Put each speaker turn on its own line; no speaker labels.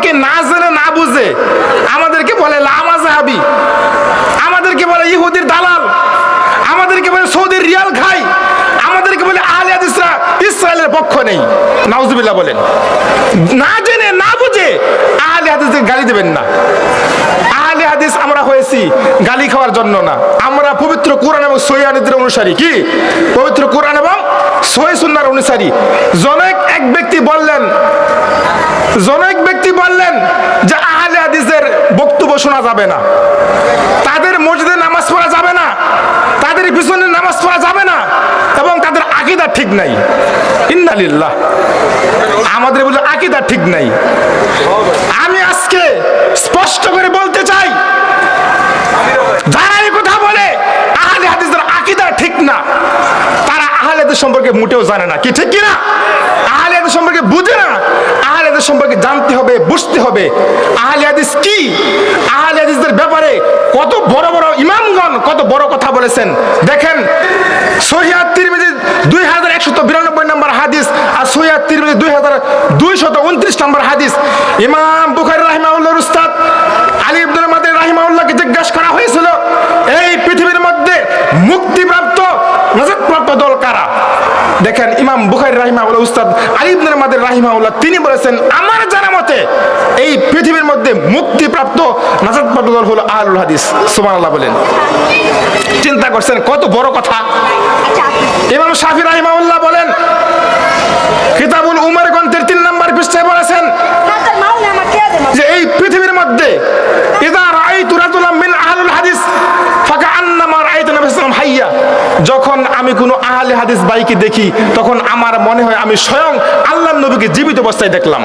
অনেকে না জেনে, না বুঝে, আমাদেরকে বলে লামা জাহাবি আমাদেরকে বলে ইহুদির দালাল, আমাদেরকে বলে সৌদির রিয়াল খাই, আমাদেরকে বলে আহলে হাদিসরা ইসরায়েলের পক্ষ নেই। নাউজুবিল্লাহ বলেন। না জেনে, না বুঝে, আহলে হাদিসদের গালি দেবেন না। হাদিস আমরা হয়েছি গালি খাওয়ার জন্য না। আমরা পবিত্র কোরআন এবং সহি হাদিসের অনুসারী কি? পবিত্র কোরআন এবং সহি সুন্নার অনুসারী। জনক এক ব্যক্তি বললেন, জনক বললেন যে আহলে হাদিসের বক্তব্য শোনা যাবে না। তাদের মসজিদে নামাজ পড়া যাবে না। তাদের পিছনে নামাজ পড়া যাবে না। এবং তাদের আকিদা ঠিক নাই। ইন্নালিল্লাহ। আমাদের বলে আকিদা ঠিক নাই। আমি আজকে স্পষ্ট করে বলতে চাই, যারা এই কথা বলে, আহলে হাদিসের আকিদা ঠিক না, তারা আহলে সম্পর্কে মোটেও জানে না। কি ঠিক কিনা? আহলে হাদিস সম্পর্কে বুঝে না। আহলে হাদিস সম্পর্কে জানতে হবে, বুঝতে হবে। আহলে হাদিস কি? আহলে হাদিসদের ব্যাপারে কত বড় বড় ইমামগণ কত বড় কথা বলেছেন। দেখেন সহিয়া তিরমিজি দুই হাজার একশত বিরানব্বই নম্বর হাদিস আর সহিয়া তিরমিজি দুই হাজার দুইশত উনত্রিশ নম্বর হাদিস। ইমাম বুখারি রাহিমাউল্লাহর উস্তাদ আলী ইবনুল মাদের রাহিমাউল্লাহকে জিজ্ঞাসা করা হয়েছিল এই পৃথিবীর মধ্যে মুক্তিপ্রাপ্ত নাজাতপ্রাপ্ত দল কারা? দেখেন ইমাম বুখারি রাহিমাউল্লাহ উস্তাদ আলী ইবনুল মাদের রাহিমাউল্লাহ তিনি বলেছেন আমার জানা মতে এই পৃথিবীর মধ্যে মুক্তিপ্রাপ্ত নাজাতপ্রাপ্ত দল হলো আহলুল হাদিস। সুবহানাল্লাহ বলেন। চিন্তা করছেন কত বড় কথা। ইমাম শাফি রাহিমাউল্লাহ বলেন কিতাবুল উমর গ্রন্থের তিন নম্বর পৃষ্ঠায় বলেছেন যে এই পৃথিবীর মধ্যে ইদা রাআইতু রাজুলাম মিন আহলুল হাদিস ফাকা আন্নামা রাআইতু নবী সাল্লাল্লাহু হাইয়া যখন আমি কোনো আহলে হাদিস বাইকে দেখি, তখন আমার মনে হয় আমি স্বয়ং আল্লাহ নবীকে জীবিত অবস্থায় দেখলাম।